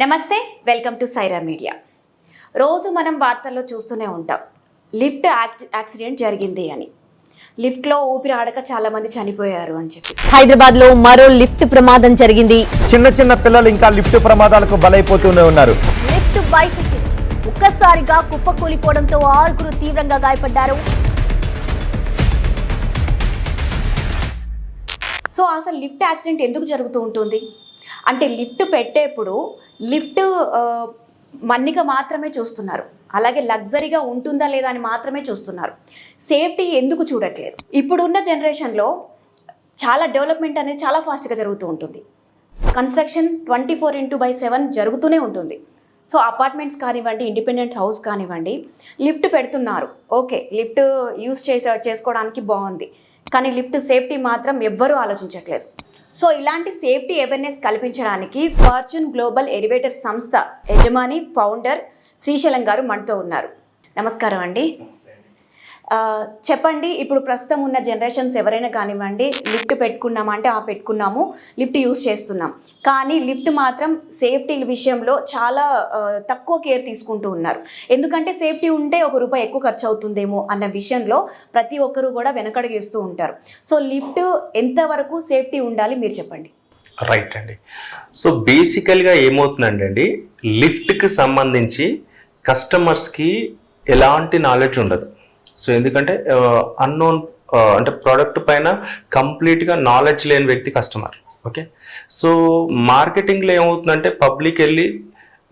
నమస్తే welcome to Sye Raa media. రోజు మనం వార్తల్లో చూస్తూనే ఉంటాం. లిఫ్ట్ యాక్- యాక్సిడెంట్ జరిగింది అని. లిఫ్ట్లో ఊపిరి ఆడక చాలా మంది చనిపోయారు అని చెప్పి. హైదరాబాద్లో మరో లిఫ్ట్ ప్రమాదం జరిగింది. చిన్న చిన్న పిల్లలు ఇంకా లిఫ్ట్ ప్రమాదాలకు బలైపోతూనే ఉన్నారు. లిఫ్ట్ బైక్ ఒక్కసారిగా కుప్పకూలిపోవడంతో ఆరుగురు తీవ్రంగా గాయపడ్డారు. సో అసలు లిఫ్ట్ యాక్సిడెంట్ ఎందుకు జరుగుతూ ఉంటుంది? అంటే లిఫ్ట్ పెట్టేప్పుడు లిఫ్ట్ మన్నిక మాత్రమే చూస్తున్నారు. అలాగే లగ్జరీగా ఉంటుందా లేదా అని మాత్రమే చూస్తున్నారు. సేఫ్టీ ఎందుకు చూడట్లేదు? ఇప్పుడున్న జనరేషన్లో చాలా డెవలప్మెంట్ అనేది చాలా ఫాస్ట్గా జరుగుతూ ఉంటుంది. Construction twenty four into by seven జరుగుతూనే ఉంటుంది. సో అపార్ట్మెంట్స్ కానివ్వండి ఇండిపెండెంట్ హౌస్ కానివ్వండి లిఫ్ట్ పెడుతున్నారు. ఓకే లిఫ్ట్ యూస్ చేసే చేసుకోవడానికి బాగుంది. కానీ లిఫ్ట్ సేఫ్టీ మాత్రం ఎవ్వరూ ఆలోచించట్లేదు. సో ఇలాంటి సేఫ్టీ అవేర్నెస్ కల్పించడానికి ఫార్చ్యూన్ గ్లోబల్ ఎలివేటర్ సంస్థ యజమాని ఫౌండర్ శ్రీశైలం గారు మనతో ఉన్నారు. నమస్కారం అండి. చెప్పండి ఇప్పుడు ప్రస్తుతం ఉన్న జనరేషన్స్ ఎవరైనా కానివ్వండి లిఫ్ట్ పెట్టుకున్నామంటే ఆ పెట్టుకున్నాము లిఫ్ట్ యూస్ చేస్తున్నాం. కానీ లిఫ్ట్ మాత్రం సేఫ్టీ విషయంలో చాలా తక్కువ కేర్ తీసుకుంటూ ఉన్నారు. ఎందుకంటే సేఫ్టీ ఉంటే ఒక రూపాయి ఎక్కువ ఖర్చు అవుతుందేమో అన్న విషయంలో ప్రతి ఒక్కరూ కూడా వెనకడగేస్తూ ఉంటారు. సో లిఫ్ట్ ఎంతవరకు సేఫ్టీ ఉండాలి మీరు చెప్పండి. రైట్ అండి. సో బేసికల్గా ఏమవుతుందండి అండి లిఫ్ట్కి సంబంధించి కస్టమర్స్కి ఎలాంటి నాలెడ్జ్ ఉండదు. సో ఎందుకంటే అన్నోన్ అంటే ప్రోడక్ట్ పైన కంప్లీట్గా నాలెడ్జ్ లేని వ్యక్తి కస్టమర్ ఓకే సో మార్కెటింగ్లో ఏమవుతుందంటే పబ్లిక్ వెళ్ళి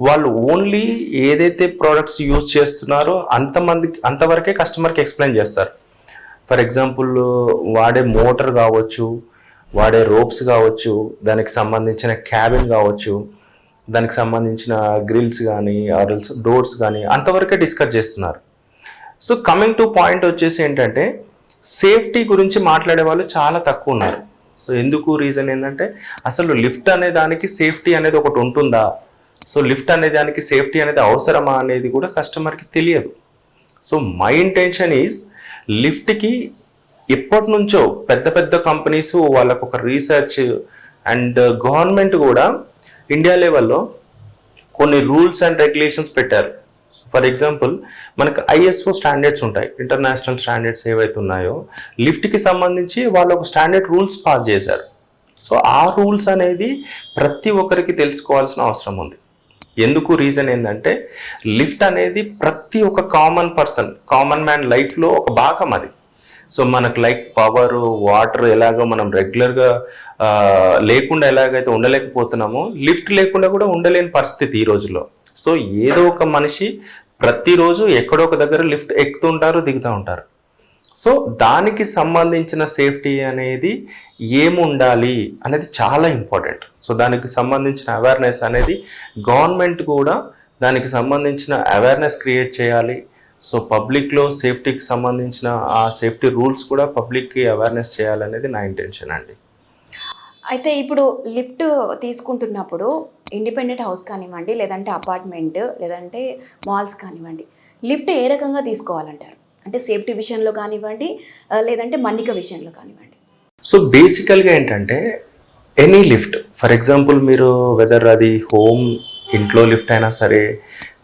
వాళ్ళు ఓన్లీ ఏదైతే ప్రోడక్ట్స్ యూజ్ చేస్తున్నారో అంతమందికి అంతవరకే కస్టమర్కి ఎక్స్ప్లెయిన్ చేస్తారు. ఫర్ ఎగ్జాంపుల్ వాడే మోటార్ కావచ్చు వాడే రోప్స్ కావచ్చు దానికి సంబంధించిన క్యాబిన్ కావచ్చు దానికి సంబంధించిన గ్రిల్స్ కానీ ఆర్ఎల్స్ డోర్స్ కానీ అంతవరకే డిస్కస్ చేస్తున్నారు. సో కమింగ్ టు పాయింట్ వచ్చేసి ఏంటంటే సేఫ్టీ గురించి మాట్లాడే వాళ్ళు చాలా తక్కువ ఉన్నారు. సో ఎందుకు రీజన్ ఏంటంటే అసలు లిఫ్ట్ అనే దానికి సేఫ్టీ అనేది ఒకటి ఉంటుందా? సో లిఫ్ట్ అనే దానికి సేఫ్టీ అనేది అవసరమా అనేది కూడా కస్టమర్కి తెలియదు. సో మై ఇంటెన్షన్ ఈజ్ లిఫ్ట్కి ఎప్పటి నుంచో పెద్ద పెద్ద కంపెనీస్ వాళ్ళకు ఒక రీసెర్చ్ అండ్ గవర్నమెంట్ కూడా ఇండియా లెవెల్లో కొన్ని రూల్స్ అండ్ రెగ్యులేషన్స్ పెట్టారు. ఫర్ ఎగ్జాంపుల్ మనకు ఐఎస్ఓ స్టాండర్డ్స్ ఉంటాయి. ఇంటర్నేషనల్ స్టాండర్డ్స్ ఏవైతే ఉన్నాయో లిఫ్ట్కి సంబంధించి వాళ్ళు ఒక స్టాండర్డ్ రూల్స్ పాస్ చేశారు. సో ఆ రూల్స్ అనేది ప్రతి ఒక్కరికి తెలుసుకోవాల్సిన అవసరం ఉంది. ఎందుకు రీజన్ ఏంటంటే లిఫ్ట్ అనేది ప్రతి ఒక్క కామన్ పర్సన్ కామన్ మ్యాన్ లైఫ్లో ఒక భాగం అది. సో మనకు లైక్ పవర్ వాటర్ ఎలాగో మనం రెగ్యులర్గా లేకుండా ఎలాగైతే ఉండలేకపోతున్నామో లిఫ్ట్ లేకుండా కూడా ఉండలేని పరిస్థితి ఈ రోజుల్లో. సో ఏదో ఒక మనిషి ప్రతిరోజు ఎక్కడో ఒక దగ్గర లిఫ్ట్ ఎక్కుతుంటారు దిగుతూ ఉంటారు. సో దానికి సంబంధించిన సేఫ్టీ అనేది ఏముండాలి అనేది చాలా ఇంపార్టెంట్. సో దానికి సంబంధించిన అవేర్నెస్ అనేది గవర్నమెంట్ కూడా దానికి సంబంధించిన అవేర్నెస్ క్రియేట్ చేయాలి. సో పబ్లిక్లో సేఫ్టీకి సంబంధించిన ఆ సేఫ్టీ రూల్స్ కూడా పబ్లిక్కి అవేర్నెస్ చేయాలనేది నా ఇంటెన్షన్ అండి. అయితే ఇప్పుడు లిఫ్ట్ తీసుకుంటున్నప్పుడు ఇండిపెండెంట్ హౌస్ కానివ్వండి లేదంటే అపార్ట్మెంట్ లేదంటే మాల్స్ కానివ్వండి లిఫ్ట్ ఏ రకంగా తీసుకోవాలంటారు? అంటే సేఫ్టీ విషయంలో కానివ్వండి లేదంటే మన్నిక విషయంలో కానివ్వండి. సో బేసికల్గా ఏంటంటే ఎనీ లిఫ్ట్ ఫర్ ఎగ్జాంపుల్ మీరు వెదర్ అది హోమ్ ఇంట్లో లిఫ్ట్ అయినా సరే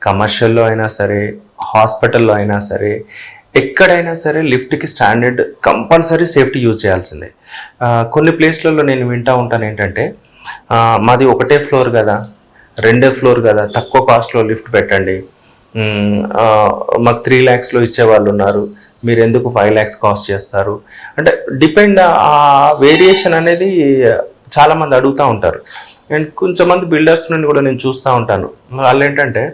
కమర్షియల్లో అయినా సరే హాస్పిటల్లో అయినా సరే ఎక్కడైనా సరే లిఫ్ట్కి స్టాండర్డ్ కంపల్సరీ సేఫ్టీ యూజ్ చేయాల్సిందే. కొన్ని ప్లేస్లలో నేను వింటూ ఉంటాను ఏంటంటే మాది ఒకటే ఫ్లోర్ కదా. రెండే ఫ్లోర్ కదా. తక్కువ కాస్ట్లో లిఫ్ట్ పెట్టండి. మాకు త్రీ ల్యాక్స్లో ఇచ్చే వాళ్ళు ఉన్నారు. మీరు ఎందుకు ఫైవ్ ల్యాక్స్ కాస్ట్ చేస్తారు? అంటే డిపెండ్ ఆ వేరియేషన్ అనేది చాలామంది అడుగుతూ ఉంటారు. అండ్ కొంచెం మంది బిల్డర్స్ నుండి కూడా నేను చూస్తూ ఉంటాను. వాళ్ళు ఏంటంటే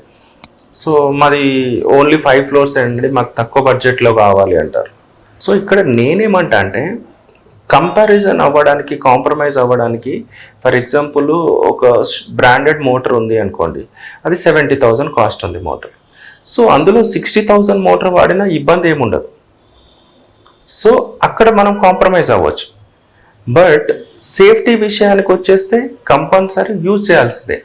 సో మాది ఓన్లీ ఫైవ్ ఫ్లోర్స్ అండి మాకు తక్కువ బడ్జెట్లో కావాలి అంటారు. సో ఇక్కడ నేనేమంటా అంటే కంపారిజన్ అవ్వడానికి కాంప్రమైజ్ అవ్వడానికి ఫర్ ఎగ్జాంపుల్ ఒక బ్రాండెడ్ మోటార్ ఉంది అనుకోండి. అది సెవెంటీ థౌజండ్ కాస్ట్ ఉంది మోటార్ సో అందులో సిక్స్టీ థౌజండ్ మోటార్ వాడినా ఇబ్బంది ఏముండదు. సో అక్కడ మనం కాంప్రమైజ్ అవ్వచ్చు. బట్ సేఫ్టీ విషయానికి వచ్చేస్తే కంపల్సరీ యూజ్ చేయాల్సిందే.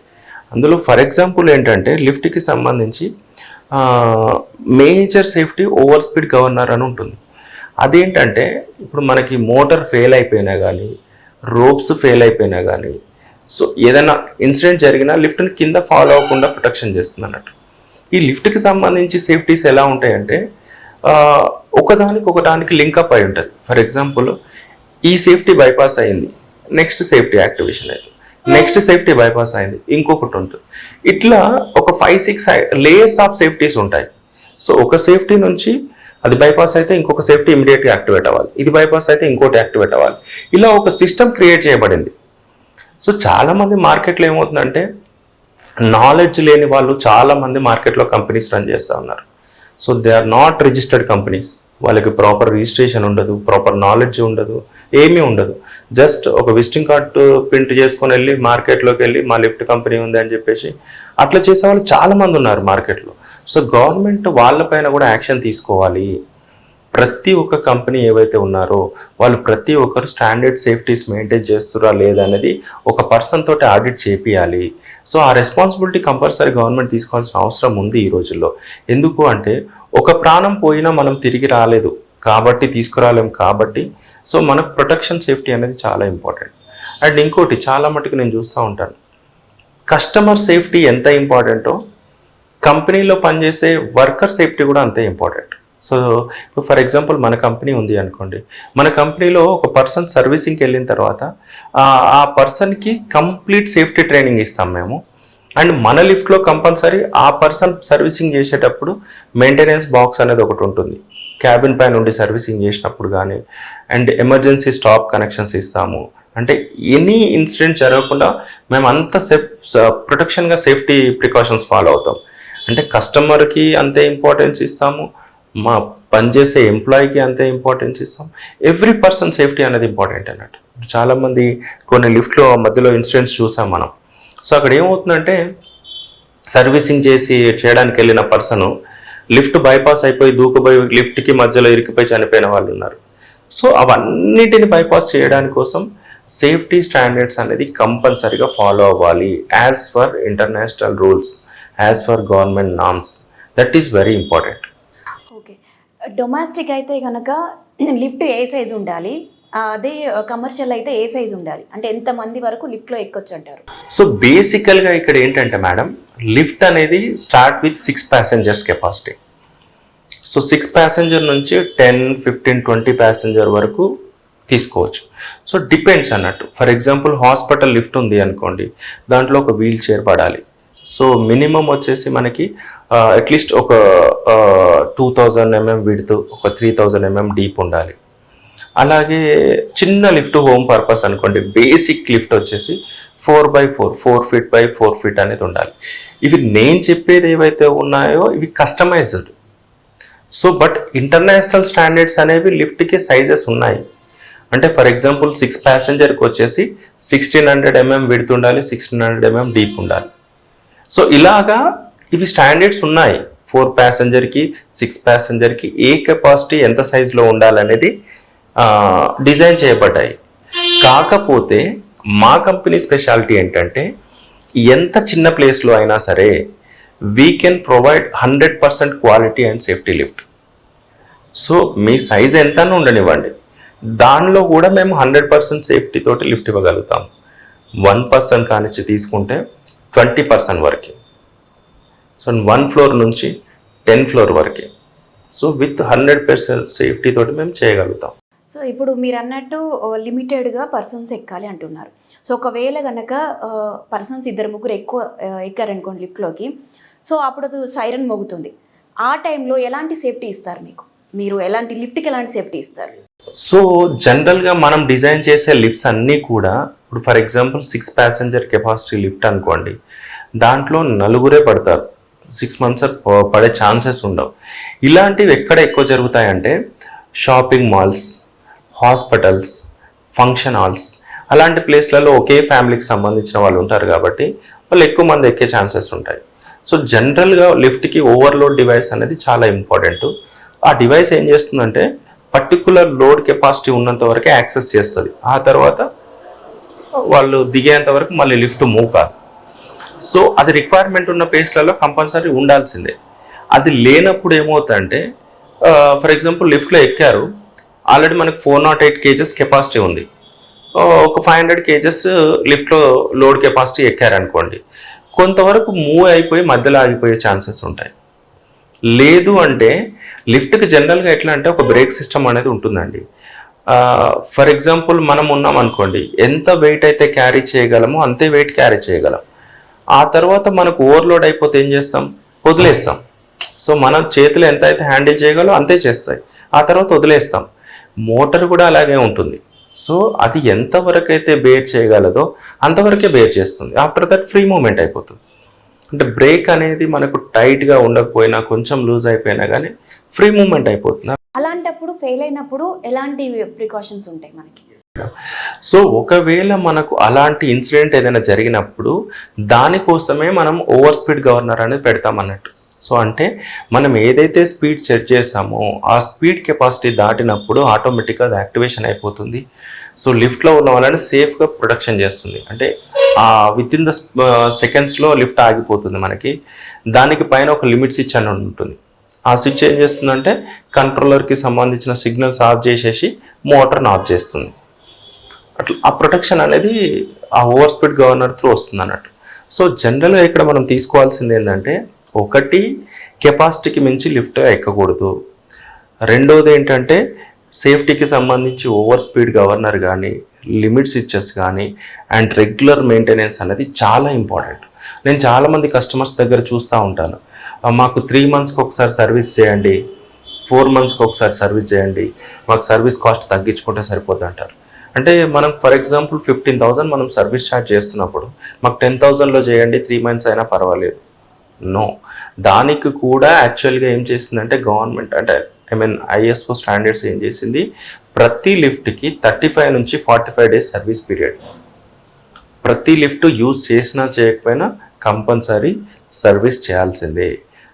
అందులో ఫర్ ఎగ్జాంపుల్ ఏంటంటే లిఫ్ట్కి సంబంధించి major safety over speed governor అని ఉంటుంది. అదేంటంటే ఇప్పుడు మనకి మోటార్ ఫెయిల్ అయిపోయినా కానీ రోప్స్ ఫెయిల్ అయిపోయినా కానీ సో ఏదైనా ఇన్సిడెంట్ జరిగినా లిఫ్ట్ని కింద ఫాలో అవ్వకుండా ప్రొటెక్షన్ చేస్తుంది అన్నట్టు ఈ లిఫ్ట్కి సంబంధించి సేఫ్టీస్ ఎలా ఉంటాయంటే ఒకదానికి ఒకదానికి లింకప్ అయి ఉంటుంది. ఫర్ ఎగ్జాంపుల్ ఈ సేఫ్టీ బైపాస్ అయింది నెక్స్ట్ సేఫ్టీ యాక్టివేషన్ అయింది నెక్స్ట్ సేఫ్టీ బైపాస్ అయింది ఇంకొకటి ఉంటుంది. ఇట్లా ఒక five six layers of safeties ఉంటాయి. సో ఒక సేఫ్టీ నుంచి అది బైపాస్ అయితే ఇంకొక సేఫ్టీ ఇమీడియట్గా యాక్టివేట్ అవ్వాలి. ఇది బైపాస్ అయితే ఇంకోటి యాక్టివేట్ అవ్వాలి. ఇలా ఒక సిస్టమ్ క్రియేట్ చేయబడింది. సో చాలామంది మార్కెట్లో ఏమవుతుందంటే నాలెడ్జ్ లేని వాళ్ళు చాలామంది మార్కెట్లో కంపెనీస్ రన్ చేస్తూ ఉన్నారు. So they are not registered companies వాళ్ళకి ప్రాపర్ రిజిస్ట్రేషన్ ఉండదు ప్రాపర్ నాలెడ్జ్ ఉండదు ఏమీ ఉండదు. జస్ట్ ఒక విజిటింగ్ కార్డు ప్రింట్ చేసుకొని వెళ్ళి మార్కెట్లోకి వెళ్ళి మా లిఫ్ట్ కంపెనీ ఉంది అని చెప్పేసి అట్లా చేసే వాళ్ళు చాలా మంది ఉన్నారు మార్కెట్లో సో గవర్నమెంట్ వాళ్ళపైన కూడా యాక్షన్ తీసుకోవాలి. ప్రతి ఒక్క కంపెనీ ఏవైతే ఉన్నారో వాళ్ళు ప్రతి ఒక్కరు స్టాండర్డ్ సేఫ్టీస్ మెయింటైన్ చేస్తురా లేదనేది ఒక పర్సన్ తోటి ఆడిట్ చేపియాలి. సో ఆ రెస్పాన్సిబిలిటీ కంపల్సరీ గవర్నమెంట్ తీసుకోవాల్సిన అవసరం ఉంది ఈ రోజుల్లో. ఎందుకు అంటే ఒక ప్రాణం పోయినా మనం తిరిగి రాలేదు. కాబట్టి తీసుకురాలేం కాబట్టి. సో మనకు ప్రొటెక్షన్ సేఫ్టీ అనేది చాలా ఇంపార్టెంట్. అండ్ ఇంకోటి చాలా మటుకు నేను చూస్తూ ఉంటాను. కస్టమర్ సేఫ్టీ ఎంత ఇంపార్టెంటో కంపెనీలో పనిచేసే వర్కర్ సేఫ్టీ కూడా అంతే ఇంపార్టెంట్. సో ఫర్ ఎగ్జాంపుల్ మన కంపెనీ ఉంది అనుకోండి. మన కంపెనీలో ఒక పర్సన్ సర్వీసింగ్కి వెళ్ళిన తర్వాత ఆ- పర్సన్కి కంప్లీట్ సేఫ్టీ ట్రైనింగ్ ఇస్తాం మేము. అండ్ మన లిఫ్ట్లో కంపల్సరీ ఆ పర్సన్ సర్వీసింగ్ చేసేటప్పుడు మెయింటెనెన్స్ బాక్స్ అనేది ఒకటి ఉంటుంది. క్యాబిన్ పై నుండి సర్వీసింగ్ చేసినప్పుడు కానీ అండ్ ఎమర్జెన్సీ స్టాప్ కనెక్షన్స్ ఇస్తాము. అంటే ఎనీ ఇన్సిడెంట్ జరగకుండా మేము అంత సేఫ్ ప్రొటెక్షన్గా సేఫ్టీ ప్రికాషన్స్ ఫాలో అవుతాం. అంటే కస్టమర్కి అంతే ఇంపార్టెన్స్ ఇస్తాము మా పనిచేసే ఎంప్లాయీకి అంతే ఇంపార్టెన్స్ ఇస్తాం ఎవ్రీ పర్సన్ సేఫ్టీ అనేది ఇంపార్టెంట్ అన్నట్టు. చాలామంది కొన్ని లిఫ్ట్లో మధ్యలో ఇన్సిడెంట్స్ చూసాం మనం. సో అక్కడ ఏమవుతుందంటే సర్వీసింగ్ చేసి చేయడానికి వెళ్ళిన పర్సన్ లిఫ్ట్ బైపాస్ అయిపోయి దూకుపోయి లిఫ్ట్కి మధ్యలో ఇరికిపోయి చనిపోయిన వాళ్ళు ఉన్నారు. సో అవన్నిటిని బైపాస్ చేయడానికి కోసం సేఫ్టీ స్టాండర్డ్స్ అనేది కంపల్సరీగా ఫాలో అవ్వాలి as per international rules. As per government norms that is very important okay domestic అయితే కనుక లిఫ్ట్ ఏ సైజ్ ఉండాలి? అదే కమర్షియల్ అయితే ఏ సైజ్ ఉండాలి? అంటే ఎంతమంది వరకు లిఫ్ట్లో ఎక్కొచ్చు అంటారు? సో బేసికల్గా ఇక్కడ ఏంటంటే మేడం లిఫ్ట్ అనేది start with six passengers capacity so six passenger నుంచి టెన్ ఫిఫ్టీన్ ట్వంటీ ప్యాసింజర్ వరకు తీసుకోవచ్చు. సో డిపెండ్స్ అన్నట్టు. ఫర్ ఎగ్జాంపుల్ హాస్పిటల్ లిఫ్ట్ ఉంది అనుకోండి దాంట్లో ఒక వీల్ చైర్ పడాలి. సో మినిమం వచ్చేసి మనకి అట్లీస్ట్ ఒక టూ థౌజండ్ ఎంఎం విడుతూ ఒక త్రీ థౌజండ్ ఎంఎం డీప్ ఉండాలి. అలాగే చిన్న లిఫ్ట్ హోమ్ పర్పస్ అనుకోండి బేసిక్ లిఫ్ట్ వచ్చేసి four by four four feet by four feet అనేది ఉండాలి. ఇవి నేను చెప్పేది ఏవైతే ఉన్నాయో ఇవి customised so but international standards అనేవి లిఫ్ట్కి సైజెస్ ఉన్నాయి. అంటే ఫర్ ఎగ్జాంపుల్ సిక్స్ ప్యాసింజర్కి వచ్చేసి సిక్స్టీన్ హండ్రెడ్ ఎంఎం విడుతుండాలి సిక్స్టీన్ హండ్రెడ్ ఎంఎం డీప్ ఉండాలి. సో ఇలాగా ఇవి స్టాండర్డ్స్ ఉన్నాయి. ఫోర్ ప్యాసింజర్కి సిక్స్ ప్యాసింజర్కి ఏ కెపాసిటీ ఎంత సైజులో ఉండాలనేది డిజైన్ చేయబడ్డాయి. కాకపోతే మా కంపెనీ స్పెషాలిటీ ఏంటంటే ఎంత చిన్న ప్లేస్లో అయినా సరే we can provide hundred percent quality and safety lift so me size ఎంత ఉండనివ్వండి. దానిలో కూడా మేము హండ్రెడ్ పర్సెంట్ సేఫ్టీ తోటి లిఫ్ట్ ఇవ్వగలుగుతాం. వన్ పర్సెంట్ కానిచ్చి తీసుకుంటే ట్వంటీ పర్సెంట్ వరకు. సో వన్ ఫ్లోర్ నుంచి టెన్ ఫ్లోర్ వరకు. So with hundred percent safety తోటి మేము చేయగలుగుతాం. సో ఇప్పుడు మీరు అన్నట్టు లిమిటెడ్గా పర్సన్స్ ఎక్కాలి అంటున్నారు. సో ఒకవేళ కనుక పర్సన్స్ ఇద్దరు ముగ్గురు ఎక్కువ ఆ, ఎక్కారనుకోండి లిఫ్ట్లోకి సో అప్పుడు అది సైరన్ మోగుతుంది. ఆ టైంలో ఎలాంటి సేఫ్టీ ఇస్తారు మీకు? మీరు ఎలాంటి లిఫ్ట్కి ఎలాంటి సేఫ్టీ ఇస్తారు? సో జనరల్గా మనం డిజైన్ చేసే లిఫ్ట్స్ అన్నీ కూడా ఇప్పుడు for example six passenger capacity lift అనుకోండి. దాంట్లో నలుగురే పడతారు. సిక్స్ మంత్స్ పడే ఛాన్సెస్ ఉండవు. ఇలాంటివి ఎక్కడ ఎక్కువ జరుగుతాయంటే shopping malls hospitals function halls అలాంటి ప్లేస్లలో ఒకే ఫ్యామిలీకి సంబంధించిన వాళ్ళు ఉంటారు కాబట్టి వాళ్ళు ఎక్కువ మంది ఎక్కే ఛాన్సెస్ ఉంటాయి. సో జనరల్గా లిఫ్ట్కి ఓవర్లోడ్ డివైస్ అనేది చాలా ఇంపార్టెంట్ ఆ డివైస్ ఏం చేస్తుందంటే పర్టికులర్ లోడ్ కెపాసిటీ ఉన్నంత వరకే యాక్సెస్ చేస్తుంది. ఆ తర్వాత వాళ్ళు దిగేంత వరకు మళ్ళీ లిఫ్ట్ మూవ్ కాదు. సో అది రిక్వైర్మెంట్ ఉన్న ప్లేస్లలో కంపల్సరీ ఉండాల్సిందే. అది లేనప్పుడు ఏమవుతుందంటే ఫర్ ఎగ్జాంపుల్ లిఫ్ట్లో ఎక్కారు ఆల్రెడీ మనకు four naught eight kgs capacity ఉంది. ఒక ఫైవ్ హండ్రెడ్ కేజెస్ లిఫ్ట్లో లోడ్ కెపాసిటీ ఎక్కారనుకోండి కొంతవరకు మూవ్ అయిపోయి మధ్యలో ఆగిపోయే ఛాన్సెస్ ఉంటాయి. లేదు అంటే లిఫ్ట్కి జనరల్గా ఎట్లా అంటే ఒక బ్రేక్ సిస్టమ్ అనేది ఉంటుందండి. ఫర్ ఎగ్జాంపుల్ మనం ఉన్నాం అనుకోండి ఎంత వెయిట్ అయితే క్యారీ చేయగలమో అంతే వెయిట్ క్యారీ చేయగలం. ఆ తర్వాత మనకు ఓవర్లోడ్ అయిపోతే ఏం చేస్తాం? వదిలేస్తాం. సో మనం చేతులు ఎంత అయితే హ్యాండిల్ చేయగలో అంతే చేస్తాయి. ఆ తర్వాత వదిలేస్తాం. మోటార్ కూడా అలాగే ఉంటుంది. సో అది ఎంతవరకు అయితే బేర్ చేయగలదో అంతవరకే బేర్ చేస్తుంది. ఆఫ్టర్ దట్ ఫ్రీ మూమెంట్ అయిపోతుంది. అంటే బ్రేక్ అనేది మనకు టైట్గా ఉండకపోయినా కొంచెం లూజ్ అయిపోయినా కానీ ఫ్రీ మూమెంట్ అయిపోతుంది. అలాంటప్పుడు ఫెయిల్ అయినప్పుడు ఎలాంటి ప్రికాషన్స్ ఉంటాయి మనకి? సో ఒకవేళ మనకు అలాంటి ఇన్సిడెంట్ ఏదైనా జరిగినప్పుడు దానికోసమే మనం ఓవర్ స్పీడ్ గవర్నర్ అనేది పెడతాం అన్నట్టు. సో అంటే మనం ఏదైతే స్పీడ్ సెట్ చేసామో ఆ స్పీడ్ కెపాసిటీ దాటినప్పుడు ఆటోమేటిక్గా అది యాక్టివేషన్ అయిపోతుంది. సో లిఫ్ట్లో ఉన్న వాళ్ళని సేఫ్గా ప్రొడక్షన్ చేస్తుంది. అంటే ఆ విత్ ఇన్ ద సెకండ్స్లో లిఫ్ట్ ఆగిపోతుంది మనకి. దానికి పైన ఒక లిమిట్ స్విచ్ అని ఉంటుంది. ఆ స్విచ్ ఏం చేస్తుందంటే కంట్రోలర్కి సంబంధించిన సిగ్నల్స్ ఆఫ్ చేసేసి మోటార్ని ఆఫ్ చేస్తుంది. అట్లా ఆ ప్రొటెక్షన్ అనేది ఆ ఓవర్ స్పీడ్ గవర్నర్ త్రూ వస్తుంది అన్నట్టు. సో జనరల్గా ఇక్కడ మనం తీసుకోవాల్సింది ఏంటంటే ఒకటి కెపాసిటీకి మించి లిఫ్ట్ ఎక్కకూడదు. రెండోది ఏంటంటే సేఫ్టీకి సంబంధించి ఓవర్ స్పీడ్ గవర్నర్ కానీ లిమిట్ స్విచ్చెస్ కానీ అండ్ రెగ్యులర్ మెయింటెనెన్స్ అనేది చాలా ఇంపార్టెంట్ నేను చాలామంది కస్టమర్స్ దగ్గర చూస్తూ ఉంటాను. మాకు త్రీ మంత్స్కి ఒకసారి సర్వీస్ చేయండి ఫోర్ మంత్స్కి ఒకసారి సర్వీస్ చేయండి మాకు సర్వీస్ కాస్ట్ తగ్గించుకుంటే సరిపోద్ది అంటారు. అంటే మనం ఫర్ ఎగ్జాంపుల్ ఫిఫ్టీన్ థౌసండ్ మనం సర్వీస్ ఛార్జ్ చేస్తున్నప్పుడు మాకు టెన్ థౌసండ్లో చేయండి త్రీ మంత్స్ అయినా పర్వాలేదు. నో దానికి కూడా యాక్చువల్గా ఏం చేసిందంటే గవర్నమెంట్ అంటే ఐ మీన్ ఐఎస్ఓ స్టాండర్డ్స్ ఏం చేసింది? ప్రతి లిఫ్ట్కి థర్టీ ఫైవ్ నుంచి forty five days service period ప్రతి లిఫ్ట్ యూజ్ చేసినా చేయకపోయినా కంపల్సరీ సర్వీస్ చేయాల్సిందే.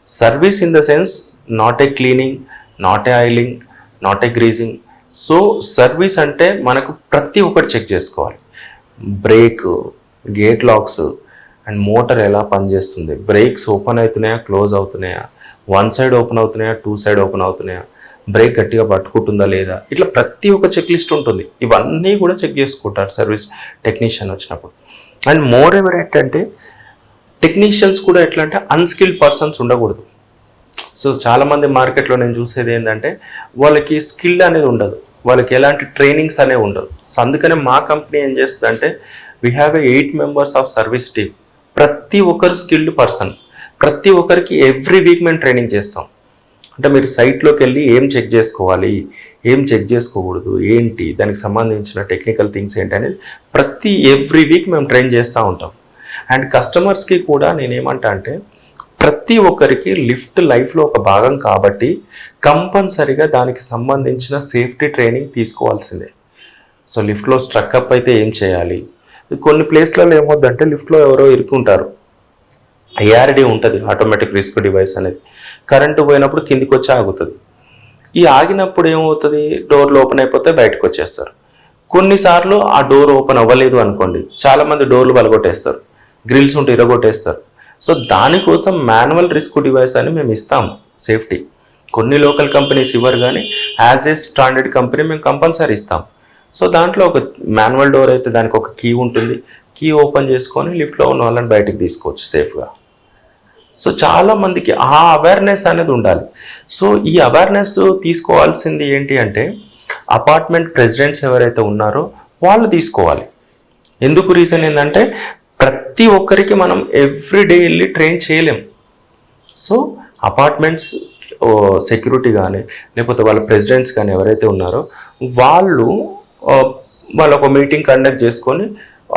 Service in the sense not a cleaning not a oiling not a greasing so service అంటే మనకు ప్రతి ఒక్కటి చెక్ చేసుకోవాలి. Brake gate locks and motor ఎలా పనిచేస్తుంది? బ్రేక్స్ ఓపెన్ అవుతున్నాయా? క్లోజ్ అవుతున్నాయా? వన్ సైడ్ ఓపెన్ అవుతున్నాయా? టూ సైడ్ ఓపెన్ అవుతున్నాయా? బ్రేక్ గట్టిగా పట్టుకుంటుందా లేదా? ఇట్లా ప్రతి ఒక్క చెక్ లిస్ట్ ఉంటుంది. ఇవన్నీ కూడా చెక్ చేసుకుంటారు సర్వీస్ టెక్నీషియన్ వచ్చినప్పుడు. అండ్ మోర్ ఎవర్ ఏంటంటే టెక్నీషియన్స్ కూడా ఎట్లా అంటే అన్స్కిల్డ్ పర్సన్స్ ఉండకూడదు. సో చాలామంది మార్కెట్లో నేను చూసేది ఏంటంటే వాళ్ళకి స్కిల్ అనేది ఉండదు. వాళ్ళకి ఎలాంటి ట్రైనింగ్స్ అనేవి ఉండవు. సో అందుకనే మా కంపెనీ ఏం చేస్తుందంటే we have a eight members of service team ప్రతి ఒక్కరు స్కిల్డ్ పర్సన్ ప్రతి ఒక్కరికి ఎవ్రీ వీక్ మేము ట్రైనింగ్ చేస్తాం. అంటే మీరు సైట్లోకి వెళ్ళి ఏం చెక్ చేసుకోవాలి? ఏం చెక్ చేసుకోకూడదు? ఏంటి? దానికి సంబంధించిన టెక్నికల్ థింగ్స్ ఏంటి అనేది ప్రతి ఎవ్రీ వీక్ మేము ట్రైన్ చేస్తూ ఉంటాం. అండ్ కస్టమర్స్కి కూడా నేనేమంటా అంటే ప్రతి ఒక్కరికి లిఫ్ట్ లైఫ్లో ఒక భాగం కాబట్టి కంపల్సరిగా దానికి సంబంధించిన సేఫ్టీ ట్రైనింగ్ తీసుకోవాల్సిందే. సో లిఫ్ట్లో స్ట్రక్ అప్ అయితే ఏం చేయాలి? కొన్ని ప్లేస్లలో ఏమవుద్దంటే లిఫ్ట్లో ఎవరో ఇరుక్కుంటారు. ఏఆర్డి ఉంటుంది ఆటోమేటిక్ రిస్క్ డివైస్ అనేది. కరెంటు పోయినప్పుడు కిందికి వచ్చి ఆగుతుంది. ఈ ఆగినప్పుడు ఏమవుతుంది? డోర్లు ఓపెన్ అయిపోతే బయటకు వచ్చేస్తారు కొన్నిసార్లు ఆ డోర్ ఓపెన్ అవ్వలేదు అనుకోండి చాలామంది డోర్లు బలగొట్టేస్తారు. గ్రిల్స్ ఉంటే ఇరగొట్టేస్తారు. సో దానికోసం మాన్యువల్ రిస్క్ డివైస్ అని మేము ఇస్తాం సేఫ్టీ. కొన్ని లోకల్ కంపెనీస్ ఇవ్వరు కానీ యాజ్ ఏ స్టాండర్డ్ కంపెనీ మేము కంపల్సరీ ఇస్తాం. సో దాంట్లో ఒక మాన్యువల్ డోర్ అయితే దానికి ఒక కీ ఉంటుంది. కీ ఓపెన్ చేసుకొని లిఫ్ట్లో ఉన్న వాళ్ళని బయటకు తీసుకోవచ్చు సేఫ్గా సో చాలా మందికి ఆ అవేర్నెస్ అనేది ఉండాలి. సో ఈ అవేర్నెస్ తీసుకోవాల్సింది ఏంటి అంటే అపార్ట్మెంట్ ప్రెసిడెంట్స్ ఎవరైతే ఉన్నారో వాళ్ళు తీసుకోవాలి. ఎందుకు రీజన్ ఏంటంటే ప్రతి ఒక్కరికి మనం ఎవ్రీడే వెళ్ళి ట్రైన్ చేయలేం. సో అపార్ట్మెంట్స్ సెక్యూరిటీ కానీ లేకపోతే వాళ్ళ ప్రెసిడెంట్స్ కానీ ఎవరైతే ఉన్నారో వాళ్ళు వాళ్ళు ఒక మీటింగ్ కండక్ట్ చేసుకొని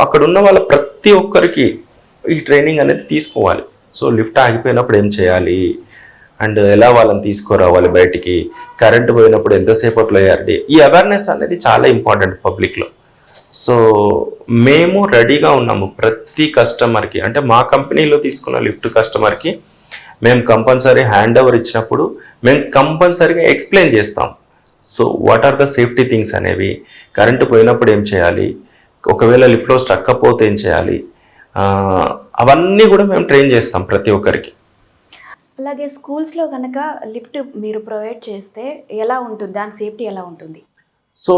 అక్కడ ఉన్న వాళ్ళ ప్రతి ఒక్కరికి ఈ ట్రైనింగ్ అనేది తీసుకోవాలి. సో లిఫ్ట్ ఆగిపోయినప్పుడు ఏం చేయాలి? అండ్ ఎలా వాళ్ళని తీసుకురావాలి బయటికి? కరెంట్ పోయినప్పుడు ఎంతసేపట్లో అయ్యారండి ఈ అవేర్నెస్ అనేది చాలా ఇంపార్టెంట్ పబ్లిక్లో సో మేము రెడీగా ఉన్నాము ప్రతి కస్టమర్కి. అంటే మా కంపెనీలో తీసుకున్న లిఫ్ట్ కస్టమర్కి మేము కంపల్సరీ హ్యాండ్ ఓవర్ ఇచ్చినప్పుడు మేము కంపల్సరీగా ఎక్స్ప్లెయిన్ చేస్తాం. So what are the safety things అనేవి? కరెంటు పోయినప్పుడు ఏం చేయాలి? ఒకవేళ లిఫ్ట్లో స్ట్రక్ అయిపోతే ఏం చేయాలి? అవన్నీ కూడా మేము ట్రైన్ చేస్తాం ప్రతి ఒక్కరికి. అలాగే స్కూల్స్లో కనుక లిఫ్ట్ మీరు ప్రొవైడ్ చేస్తే ఎలా ఉంటుంది? దాని సేఫ్టీ ఎలా ఉంటుంది? సో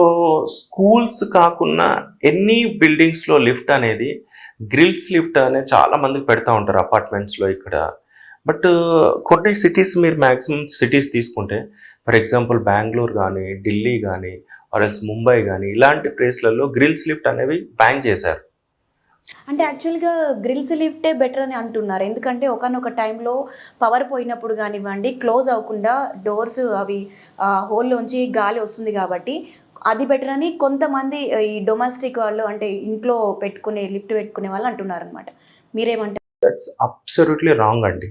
స్కూల్స్ కాకుండా ఎన్ని బిల్డింగ్స్లో లిఫ్ట్ అనేది గ్రిల్స్ లిఫ్ట్ అనేది చాలా మందికి పెడతా ఉంటారు అపార్ట్మెంట్స్లో ఇక్కడ. బట్ కొన్ని సిటీస్ మీరు మ్యాక్సిమం సిటీస్ తీసుకుంటే ఫర్ ఎగ్జాంపుల్ బెంగళూరు కానీ ఢిల్లీ కానీ ఆర్ఎల్స్ ముంబై కానీ ఇలాంటి ప్లేస్లలో గ్రిల్స్ లిఫ్ట్ అనేవి బ్యాన్ చేశారు. అంటే యాక్చువల్గా గ్రిల్స్ లిఫ్టే బెటర్ అని అంటున్నారు. ఎందుకంటే ఒకనొక టైంలో పవర్ పోయినప్పుడు కానివ్వండి క్లోజ్ అవ్వకుండా డోర్స్ అవి హోల్లోంచి గాలి వస్తుంది కాబట్టి అది బెటర్ అని కొంతమంది ఈ డొమెస్టిక్ వాళ్ళు అంటే ఇంట్లో పెట్టుకునే లిఫ్ట్ పెట్టుకునే వాళ్ళు అంటున్నారు అనమాట మీరేమంటారు? దట్స్ అబ్సల్యూట్లీ రాంగ్ అండి.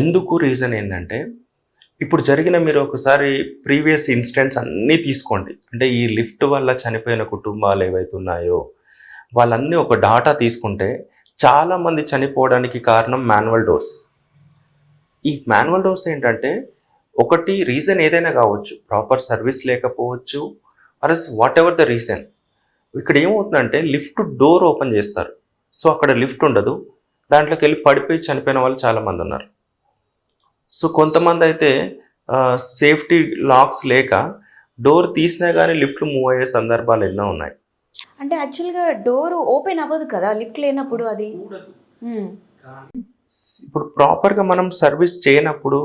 ఎందుకు రీజన్ ఏంటంటే ఇప్పుడు జరిగిన మీరు ఒకసారి ప్రీవియస్ ఇన్సిడెంట్స్ అన్నీ తీసుకోండి. అంటే ఈ లిఫ్ట్ వల్ల చనిపోయిన కుటుంబాలు ఏవైతే ఉన్నాయో వాళ్ళన్నీ ఒక డాటా తీసుకుంటే చాలామంది చనిపోవడానికి కారణం మాన్యువల్ డోర్స్ ఈ మాన్యువల్ డోర్స్ ఏంటంటే ఒకటి రీజన్ ఏదైనా కావచ్చు ప్రాపర్ సర్వీస్ లేకపోవచ్చు అరస్ వాట్ ఎవర్ ద రీజన్ ఇక్కడ ఏమవుతుందంటే లిఫ్ట్ డోర్ ఓపెన్ చేస్తారు. సో అక్కడ లిఫ్ట్ ఉండదు. దాంట్లోకి వెళ్ళి పడిపోయి చనిపోయిన వాళ్ళు చాలా మంది ఉన్నారు. సో కొంతమంది అయితే సేఫ్టీ లాక్స్ లేక డోర్ తీసినా కానీ లిఫ్ట్లు మూవ్ అయ్యే సందర్భాలు ఎన్నో ఉన్నాయి. అంటే యాక్చువల్గా డోర్ ఓపెన్ అవ్వదు కదా లిఫ్ట్ లేనప్పుడు అది. ఇప్పుడు ప్రాపర్గా మనం సర్వీస్ చేయనప్పుడు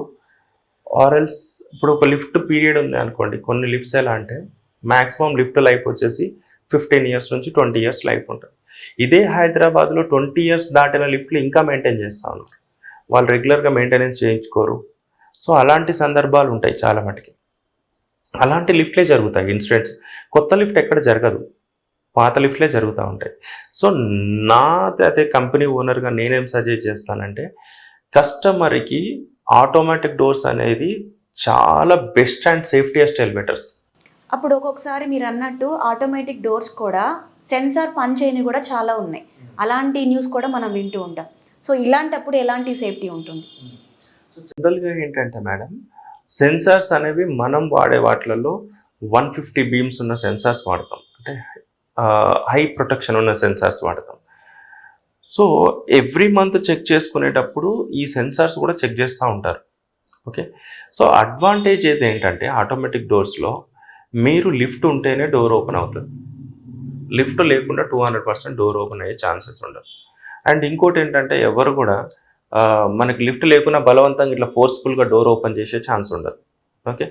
ఆర్ఎల్స్ ఇప్పుడు ఒక లిఫ్ట్ పీరియడ్ ఉంది అనుకోండి కొన్ని లిఫ్ట్స్ ఎలా అంటే మ్యాక్సిమం లిఫ్ట్ లైఫ్ వచ్చేసి ఫిఫ్టీన్ ఇయర్స్ నుంచి ట్వంటీ ఇయర్స్ లైఫ్ ఉంటుంది. ఇదే హైదరాబాద్లో ట్వంటీ ఇయర్స్ దాటిన లిఫ్ట్లు ఇంకా మెయింటైన్ చేస్తూ ఉన్నారు. వాళ్ళు రెగ్యులర్గా మెయింటెనెన్స్ చేయించుకోరు. సో అలాంటి సందర్భాలు ఉంటాయి చాలా మటుకి. అలాంటి లిఫ్ట్లే జరుగుతాయి ఇన్సిడెంట్స్. కొత్త లిఫ్ట్ ఎక్కడ జరగదు. పాత లిఫ్ట్లే జరుగుతూ ఉంటాయి. సో నా అదే కంపెనీ ఓనర్గా నేనేం సజెస్ట్ చేస్తానంటే కస్టమర్కి ఆటోమేటిక్ డోర్స్ అనేది చాలా బెస్ట్ అండ్ సేఫ్టీయెస్ట్ ఎలివేటర్స్ అప్పుడు ఒక్కొక్కసారి మీరు అన్నట్టు ఆటోమేటిక్ డోర్స్ కూడా సెన్సార్ పనిచేయని కూడా చాలా ఉన్నాయి. అలాంటి న్యూస్ కూడా మనం వింటూ ఉంటాం. సో ఇలాంటప్పుడు ఎలాంటి సేఫ్టీ ఉంటుంది? సో జనరల్గా ఏంటంటే మేడం సెన్సార్స్ అనేవి మనం వాడే వాటిలలో వన్ ఫిఫ్టీ బీమ్స్ ఉన్న సెన్సార్స్ వాడతాం. అంటే హై ప్రొటెక్షన్ ఉన్న సెన్సార్స్ వాడతాం. సో ఎవ్రీ మంత్ చెక్ చేసుకునేటప్పుడు ఈ సెన్సార్స్ కూడా చెక్ చేస్తూ ఉంటారు. ఓకే సో అడ్వాంటేజ్ ఏది ఏంటంటే ఆటోమేటిక్ డోర్స్లో మీరు లిఫ్ట్ ఉంటేనే డోర్ ఓపెన్ అవుతుంది. లిఫ్ట్ లేకుండా two hundred percent door open అయ్యే ఛాన్సెస్ ఉండదు అండ్ ఇంకోటి ఏంటంటే ఎవరు కూడా మనకి లిఫ్ట్ లేకుండా బలవంతంగా ఇట్లా ఫోర్స్ఫుల్గా డోర్ ఓపెన్ చేసే ఛాన్స్ ఉండదు. ఓకే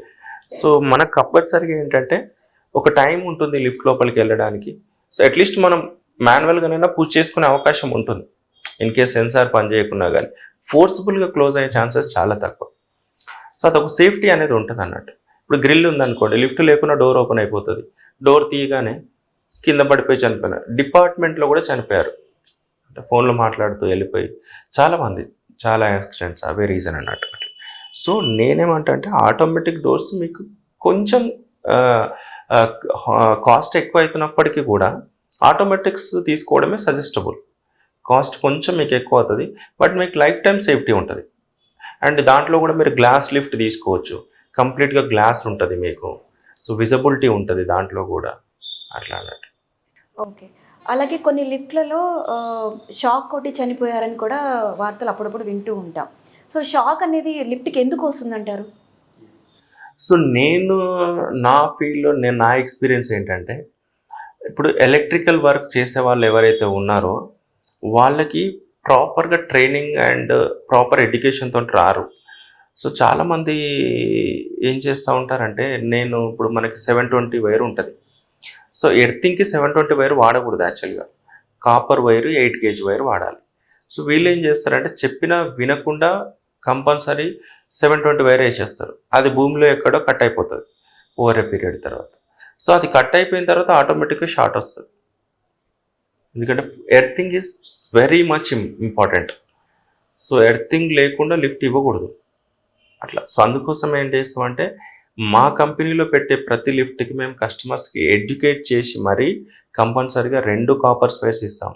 సో మనకు కంపల్సరీగా ఏంటంటే ఒక టైం ఉంటుంది లిఫ్ట్ లోపలికి వెళ్ళడానికి. సో అట్లీస్ట్ మనం మాన్యువల్గానైనా పూజ చేసుకునే అవకాశం ఉంటుంది. ఇన్ కేస్ సెన్సార్ పని కానీ ఫోర్స్ఫుల్గా క్లోజ్ అయ్యే ఛాన్సెస్ చాలా తక్కువ. సో అదొక సేఫ్టీ అనేది ఉంటుంది అన్నట్టు ఇప్పుడు గ్రిల్ ఉందనుకోండి లిఫ్ట్ లేకుండా డోర్ ఓపెన్ అయిపోతుంది. డోర్ తీయగానే కింద పడిపోయి చనిపోయినారు. డిపార్ట్మెంట్లో కూడా చనిపోయారు. అంటే ఫోన్లో మాట్లాడుతూ వెళ్ళిపోయి చాలామంది చాలా యాక్సిడెంట్స్ అవే రీజన్ అన్నట్టు సో నేనేమంటా అంటే ఆటోమేటిక్ డోర్స్ మీకు కొంచెం కాస్ట్ ఎక్కువ అవుతున్నప్పటికీ కూడా ఆటోమేటిక్స్ తీసుకోవడమే సజెస్టబుల్ కాస్ట్ కొంచెం మీకు ఎక్కువ అవుతుంది బట్ మీకు లైఫ్ టైం సేఫ్టీ ఉంటుంది. అండ్ దాంట్లో కూడా మీరు గ్లాస్ లిఫ్ట్ తీసుకోవచ్చు. కంప్లీట్గా గ్లాస్ ఉంటుంది మీకు. సో విజిబిలిటీ ఉంటుంది దాంట్లో కూడా. అట్లా అన్నట్టు. ఓకే అలాగే కొన్ని లిఫ్ట్లలో షాక్ కొట్టి చనిపోయారని కూడా వార్తలు అప్పుడప్పుడు వింటూ ఉంటాం. సో షాక్ అనేది లిఫ్ట్కి ఎందుకు వస్తుందంటారు? సో నేను నా ఫీల్డ్లో నేను నా ఎక్స్పీరియన్స్ ఏంటంటే ఇప్పుడు ఎలక్ట్రికల్ వర్క్ చేసే వాళ్ళు ఎవరైతే ఉన్నారో వాళ్ళకి ప్రాపర్గా ట్రైనింగ్ అండ్ ప్రాపర్ ఎడ్యుకేషన్తో రారు. సో చాలామంది ఏం చేస్తూ ఉంటారంటే నేను ఇప్పుడు మనకి సెవెన్ ట్వంటీ వైర్ ఉంటుంది. సో ఎర్థింగ్కి సెవెన్ ట్వంటీ వైర్ వాడకూడదు యాక్చువల్గా copper wire eight kg wire వాడాలి. సో వీళ్ళు ఏం చేస్తారంటే చెప్పినా వినకుండా కంపల్సరీ సెవెన్ ట్వంటీ వైర్ వేసేస్తారు. అది భూమిలో ఎక్కడో కట్ అయిపోతుంది. ఓవర్ ఏ పీరియడ్ తర్వాత. సో అది కట్ అయిపోయిన తర్వాత ఆటోమేటిక్గా షార్ట్ వస్తుంది. ఎందుకంటే earthing is very much important so earthing లేకుండా లిఫ్ట్ ఇవ్వకూడదు. అట్లా. సో అందుకోసం ఏం చేస్తామంటే మా కంపెనీలో పెట్టే ప్రతి లిఫ్ట్కి మేము కస్టమర్స్కి ఎడ్యుకేట్ చేసి మరీ కంపల్సరీగా రెండు కాపర్ స్పైర్స్ ఇస్తాం.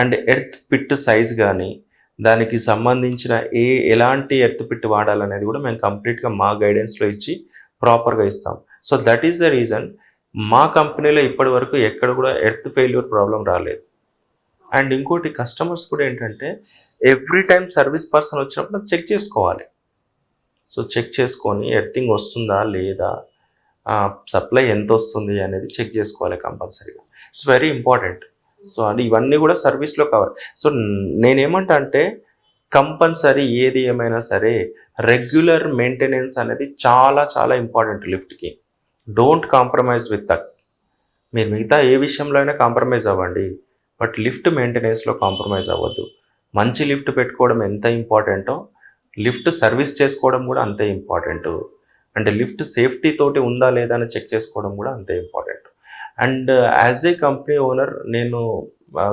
అండ్ ఎర్త్ పిట్ సైజ్ కానీ దానికి సంబంధించిన ఏ ఎలాంటి ఎర్త్ పిట్ వాడాలనేది కూడా మేము కంప్లీట్గా మా గైడెన్స్లో ఇచ్చి ప్రాపర్గా ఇస్తాం. So that is the reason మా కంపెనీలో ఇప్పటి వరకు ఎక్కడ కూడా ఎర్త్ ఫెయిల్యూర్ ప్రాబ్లం రాలేదు. అండ్ ఇంకోటి కస్టమర్స్ కూడా ఏంటంటే ఎవ్రీ టైం సర్వీస్ పర్సన్ వచ్చినప్పుడు చెక్ చేసుకోవాలి. సో చెక్ చేసుకొని ఎర్తింగ్ వస్తుందా లేదా సప్లై ఎంత వస్తుంది అనేది చెక్ చేసుకోవాలి కంపల్సరీగా. It's very important. సో అది ఇవన్నీ కూడా సర్వీస్లో కవర్. సో నేనేమంటా అంటే కంపల్సరీ ఏది ఏమైనా సరే రెగ్యులర్ మెయింటెనెన్స్ అనేది చాలా చాలా ఇంపార్టెంట్ లిఫ్ట్కి. డోంట్ కాంప్రమైజ్ విత్ దట్ మీరు మిగతా ఏ విషయంలో అయినా కాంప్రమైజ్ అవ్వండి. బట్ లిఫ్ట్ మెయింటెనెన్స్లో కాంప్రమైజ్ అవ్వద్దు. మంచి లిఫ్ట్ పెట్టుకోవడం ఎంత ఇంపార్టెంటో లిఫ్ట్ సర్వీస్ చేసుకోవడం కూడా అంతే ఇంపార్టెంట్. అంటే లిఫ్ట్ సేఫ్టీ తోటి ఉందా లేదా అని చెక్ చేసుకోవడం కూడా అంతే important. And as a company owner నేను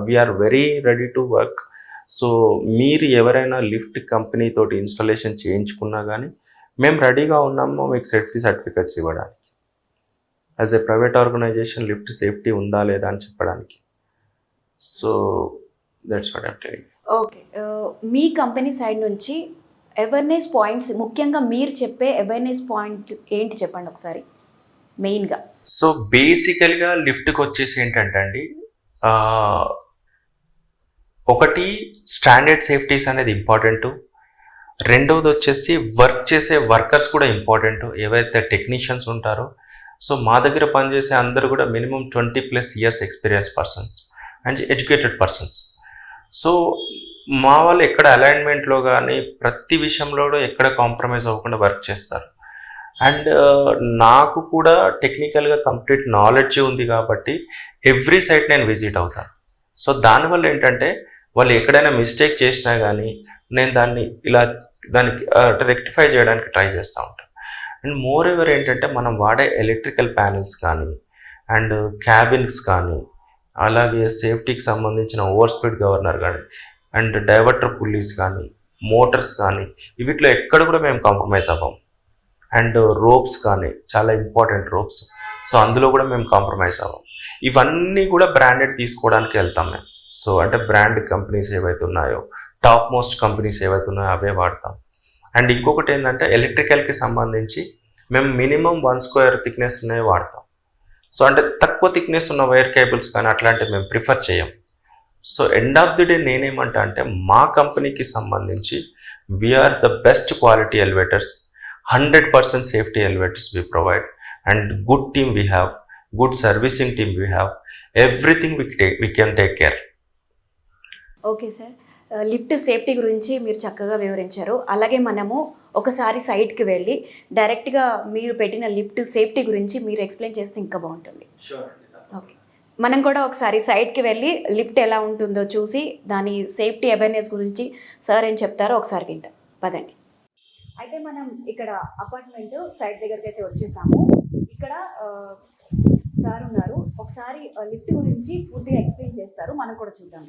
we're very ready to work so మీరు ఎవరైనా లిఫ్ట్ కంపెనీ తోటి ఇన్స్టాలేషన్ చేయించుకున్నా కానీ మేము రెడీగా ఉన్నాము మీకు సేఫ్టీ సర్టిఫికెట్స్ ఇవ్వడానికి. As a private organisation lift safety ఉందా లేదా అని చెప్పడానికి. So that's what I'm telling okay me company side నుంచి అవేర్నెస్ పాయింట్స్ ముఖ్యంగా మీరు చెప్పే అవేర్నెస్ పాయింట్ ఏంటి చెప్పండి ఒకసారి మెయిన్గా. సో బేసికల్గా లిఫ్ట్కి వచ్చేసి ఏంటంటే అండి ఒకటి స్టాండర్డ్ సేఫ్టీస్ అనేది ఇంపార్టెంట్ రెండవది వచ్చేసి వర్క్ చేసే వర్కర్స్ కూడా ఇంపార్టెంట్ ఏవైతే టెక్నీషియన్స్ ఉంటారో సో మా దగ్గర పనిచేసే అందరూ కూడా minimum twenty plus years experience persons and educated persons. So మా వాళ్ళు ఎక్కడ అలైన్మెంట్లో కానీ ప్రతి విషయంలో ఎక్కడ కాంప్రమైజ్ అవ్వకుండా వర్క్ చేస్తారు. అండ్ నాకు కూడా టెక్నికల్గా కంప్లీట్ నాలెడ్జ్ ఉంది కాబట్టి ఎవ్రీ సైట్ నేను విజిట్ అవుతాను. సో దానివల్ల ఏంటంటే వాళ్ళు ఎక్కడైనా మిస్టేక్ చేసినా కానీ నేను దాన్ని ఇలా దానికి రెక్టిఫై చేయడానికి ట్రై చేస్తూ ఉంటాను. అండ్ మోర్ ఎవర్ ఏంటంటే మనం వాడే ఎలక్ట్రికల్ ప్యానెల్స్ కానీ అండ్ క్యాబిన్స్ కానీ అలాగే సేఫ్టీకి సంబంధించిన ఓవర్ స్పీడ్ గవర్నర్ కానీ అండ్ డైవర్టర్ పుల్లీస్ కానీ మోటార్స్ కానీ వీటిలో ఎక్కడ కూడా మేము కాంప్రమైజ్ అవ్వం. అండ్ రోప్స్ కానీ చాలా ఇంపార్టెంట్ రోప్స్ సో అందులో కూడా మేము కాంప్రమైజ్ అవ్వం. ఇవన్నీ కూడా బ్రాండెడ్ తీసుకోవడానికి వెళ్తాం మేము. సో అంటే బ్రాండ్ కంపెనీస్ ఏవైతే ఉన్నాయో టాప్ మోస్ట్ కంపెనీస్ ఏవైతే ఉన్నాయో అవే వాడతాం. అండ్ ఇంకొకటి ఏంటంటే ఎలక్ట్రికల్కి సంబంధించి మేము మినిమం వన్ స్క్వేర్ థిక్నెస్ ఉన్నవి వాడతాం. సో అంటే తక్కువ థిక్నెస్ ఉన్న వైర్ కేబుల్స్ కానీ అట్లాంటివి మేము ప్రిఫర్ చేయం. So end of the day నేనేమంటా అంటే మా కంపెనీకి సంబంధించి we're the best quality elevators hundred percent safety elevators we provide and good team we have good servicing team we have everything we take we can take care. Okay sir. Lift safety గురించి మీరు చక్కగా వివరించారు. అలాగే మనము ఒకసారి సైట్కి వెళ్ళి డైరెక్ట్గా మీరు పెట్టిన లిఫ్ట్ సేఫ్టీ గురించి మీరు ఎక్స్ప్లెయిన్ చేస్తే ఇంకా బాగుంటుంది. ఓకే. మనం కూడా ఒకసారి సైట్కి వెళ్ళి లిఫ్ట్ ఎలా ఉంటుందో చూసి దాని సేఫ్టీ అవేర్నెస్ గురించి సార్ ఏం చెప్తారో ఒకసారి విందాం. పదండి. అయితే మనం ఇక్కడ అపార్ట్మెంట్ సైట్ దగ్గరికి అయితే వచ్చేసాము. ఇక్కడ సార్ ఉన్నారు. ఒకసారి లిఫ్ట్ గురించి పూర్తిగా ఎక్స్ప్లెయిన్ చేస్తారు. మనం కూడా చూద్దాం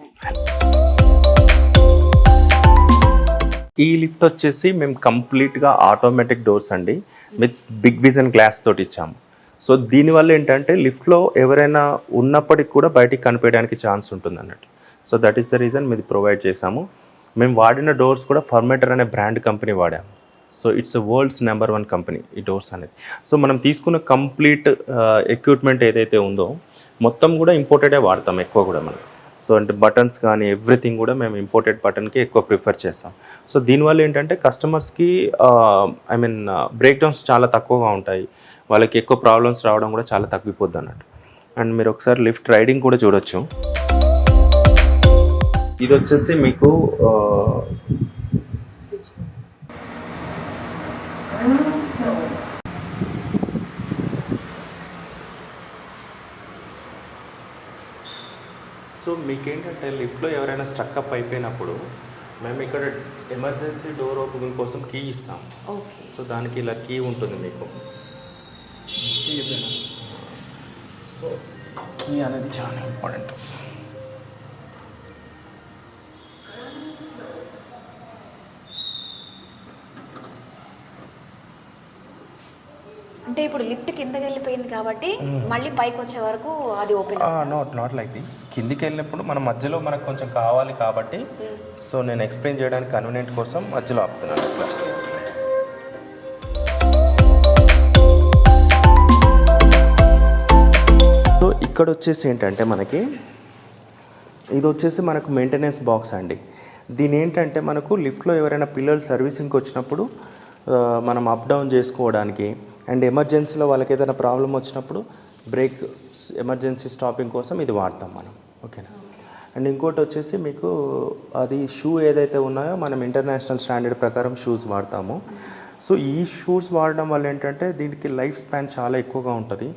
ఈ లిఫ్ట్ వచ్చేసి మేము కంప్లీట్గా ఆటోమేటిక్ డోర్స్ అండి. విత్ బిగ్ విజన్ గ్లాస్ తోటి ఇచ్చాము. సో దీనివల్ల ఏంటంటే లిఫ్ట్లో ఎవరైనా ఉన్నప్పటికి కూడా బయటికి కనిపించడానికి ఛాన్స్ ఉంటుంది అన్నట్టు so that is the reason మీది ప్రొవైడ్ చేసాము మేము వాడిన డోర్స్ కూడా ఫర్మేటర్ అనే బ్రాండ్ కంపెనీ వాడాము. So it's world's number one company ఈ డోర్స్ అనేది. సో మనం తీసుకున్న కంప్లీట్ ఎక్విప్మెంట్ ఏదైతే ఉందో మొత్తం కూడా ఇంపోర్టెడే వాడతాం ఎక్కువ కూడా మనం. సో అంటే బటన్స్ కానీ ఎవ్రీథింగ్ కూడా మేము ఇంపోర్టెడ్ బటన్కి ఎక్కువ ప్రిఫర్ చేస్తాం. సో దీనివల్ల ఏంటంటే కస్టమర్స్కి ఐ మీన్ బ్రేక్ డౌన్స్ చాలా తక్కువగా ఉంటాయి. వాళ్ళకి ఎక్కువ ప్రాబ్లమ్స్ రావడం కూడా చాలా తగ్గిపోద్ది అన్నట్టు. అండ్ మీరు ఒకసారి లిఫ్ట్ రైడింగ్ కూడా చూడొచ్చు. ఇది వచ్చేసి మీకు సో మీకేంటంటే లిఫ్ట్లో ఎవరైనా స్ట్రక్ అప్ అయిపోయినప్పుడు మేము ఇక్కడ ఎమర్జెన్సీ డోర్ ఓపెనింగ్ కోసం కీ ఇస్తాం. ఓకే. సో దానికి ఇలా కీ ఉంటుంది మీకు. సో కీ అనేది చాలా ఇంపార్టెంట్. అంటే ఇప్పుడు లిఫ్ట్ కిందకి వెళ్ళిపోయింది కాబట్టి మళ్ళీ పైకి వచ్చే వరకు అది open not not like this కిందికి వెళ్ళినప్పుడు మన మధ్యలో మనకు కొంచెం కావాలి కాబట్టి సో నేను ఎక్స్ప్లెయిన్ చేయడానికి కన్వీనియంట్ కోసం మధ్యలో ఆపుతున్నాను. సో ఇక్కడ వచ్చేసి ఏంటంటే మనకి ఇది వచ్చేసి మనకు మెయింటెనెన్స్ బాక్స్ అండి. దీని ఏంటంటే మనకు లిఫ్ట్లో ఎవరైనా పిల్లలు సర్వీసింగ్కి వచ్చినప్పుడు మనం అప్ డౌన్ చేసుకోవడానికి అండ్ ఎమర్జెన్సీలో వాళ్ళకి ఏదైనా ప్రాబ్లం వచ్చినప్పుడు బ్రేక్ ఎమర్జెన్సీ స్టాపింగ్ కోసం ఇది వాడతాం మనం. ఓకేనా? అండ్ ఇంకోటి వచ్చేసి మీకు అది షూ ఏదైతే ఉన్నాయో మనం ఇంటర్నేషనల్ స్టాండర్డ్ ప్రకారం షూస్ వాడతాము. సో ఈ షూస్ వాడడం వల్ల ఏంటంటే దీనికి లైఫ్ స్పాన్ చాలా ఎక్కువగా ఉంటుంది.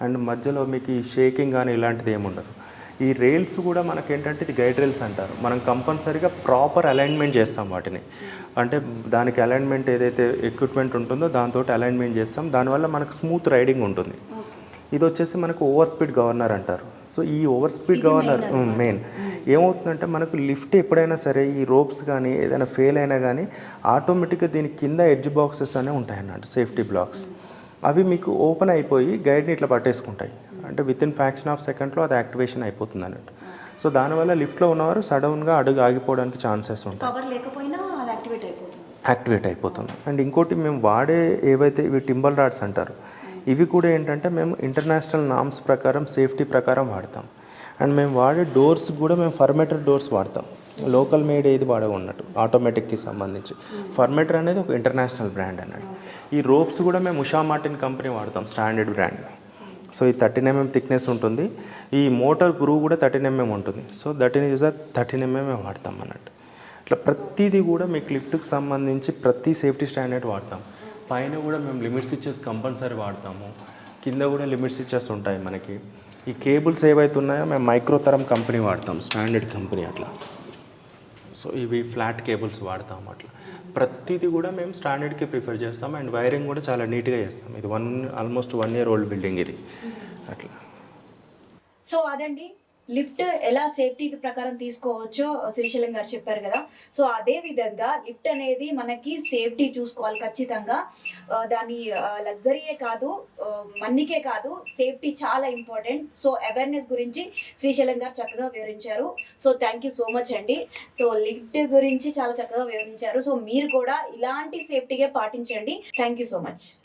అండ్ మధ్యలో మీకు ఈ షేకింగ్ కానీ ఇలాంటిది ఏమి ఉండదు ఈ రైల్స్ కూడా మనకి ఏంటంటే ఇది గైడ్ రైల్స్ అంటారు. మనం కంపల్సరీగా ప్రాపర్ అలైన్మెంట్ చేస్తాం వాటిని. అంటే దానికి అలైన్మెంట్ ఏదైతే ఎక్విప్మెంట్ ఉంటుందో దాంతో అలైన్మెంట్ చేస్తాం. దానివల్ల మనకు స్మూత్ రైడింగ్ ఉంటుంది. ఇది వచ్చేసి మనకు ఓవర్ స్పీడ్ గవర్నర్ అంటారు. సో ఈ ఓవర్ స్పీడ్ గవర్నర్ మెయిన్ ఏమవుతుందంటే మనకు లిఫ్ట్ ఎప్పుడైనా సరే ఈ రోప్స్ కానీ ఏదైనా ఫెయిల్ అయినా కానీ ఆటోమేటిక్గా దీని కింద ఎడ్జ్ బాక్సెస్ అనే ఉంటాయి అన్నట్టు సేఫ్టీ బ్లాక్స్ అవి మీకు ఓపెన్ అయిపోయి గైడ్ని ఇట్లా పట్టేసుకుంటాయి. అంటే విత్ ఇన్ ఫ్యాక్షన్ ఆఫ్ సెకండ్లో అది యాక్టివేషన్ అయిపోతుంది అన్నట్టు. సో దానివల్ల లిఫ్ట్లో ఉన్నవారు సడన్గా అడుగు ఆగిపోవడానికి ఛాన్సెస్ ఉంటాయి. యాక్టివేట్ అయిపోతుంది. అండ్ ఇంకోటి మేము వాడే ఏవైతే ఇవి టింబల్ రాడ్స్ అంటారు ఇవి కూడా ఏంటంటే మేము ఇంటర్నేషనల్ నామ్స్ ప్రకారం సేఫ్టీ ప్రకారం వాడతాం. అండ్ మేము వాడే డోర్స్ కూడా మేము ఫర్మేటర్ డోర్స్ వాడతాం. లోకల్ మేడ్ ఏది వాడకున్నట్టు ఆటోమేటిక్కి సంబంధించి. ఫర్మేటర్ అనేది ఒక ఇంటర్నేషనల్ బ్రాండ్ అన్నట్టు. ఈ రోప్స్ కూడా మేము ఉషా మార్టిన్ కంపెనీ వాడతాం స్టాండర్డ్ బ్రాండ్ సో ఈ థర్టీన్ ఎంఎం థిక్నెస్ ఉంటుంది. ఈ మోటార్ గ్రూ కూడా థర్టీన్ ఎంఎం ఉంటుంది. So thirteen is thirteen mm వాడతాం అన్నట్టు. ఇట్లా ప్రతిదీ కూడా మీకు లిఫ్ట్కి సంబంధించి ప్రతి సేఫ్టీ స్టాండర్డ్ వాడతాం. పైన కూడా మేము లిమిట్ స్విచ్చెస్ కంపల్సరీ వాడతాము. కింద కూడా లిమిట్ స్విచ్చెస్ ఉంటాయి మనకి. ఈ కేబుల్స్ ఏవైతే ఉన్నాయో మేము మైక్రోతరం కంపెనీ వాడతాం. స్టాండర్డ్ కంపెనీ అట్లా. సో ఇవి ఫ్లాట్ కేబుల్స్ వాడతాం అట్లా. ప్రతిదీ కూడా మేము స్టాండర్డ్కి ప్రిఫర్ చేస్తాం అండ్ వైరింగ్ కూడా చాలా నీట్గా చేస్తాం. ఇది one almost one year old building ఇది. అట్లా. సో అదండి లిఫ్ట్ ఎలా సేఫ్టీ ప్రకారం తీసుకోవచ్చో శ్రీశైలం గారు చెప్పారు కదా. సో అదే విధంగా లిఫ్ట్ అనేది మనకి సేఫ్టీ చూసుకోవాలి ఖచ్చితంగా. దాని లగ్జరీయే కాదు ఆ, మన్నికే కాదు సేఫ్టీ చాలా ఇంపార్టెంట్. సో అవేర్నెస్ గురించి శ్రీశైలం గారు చక్కగా వివరించారు. So thank you so much అండి. సో లిఫ్ట్ గురించి చాలా చక్కగా వివరించారు. సో మీరు కూడా ఇలాంటి సేఫ్టీగా పాటించండి. Thank you so much.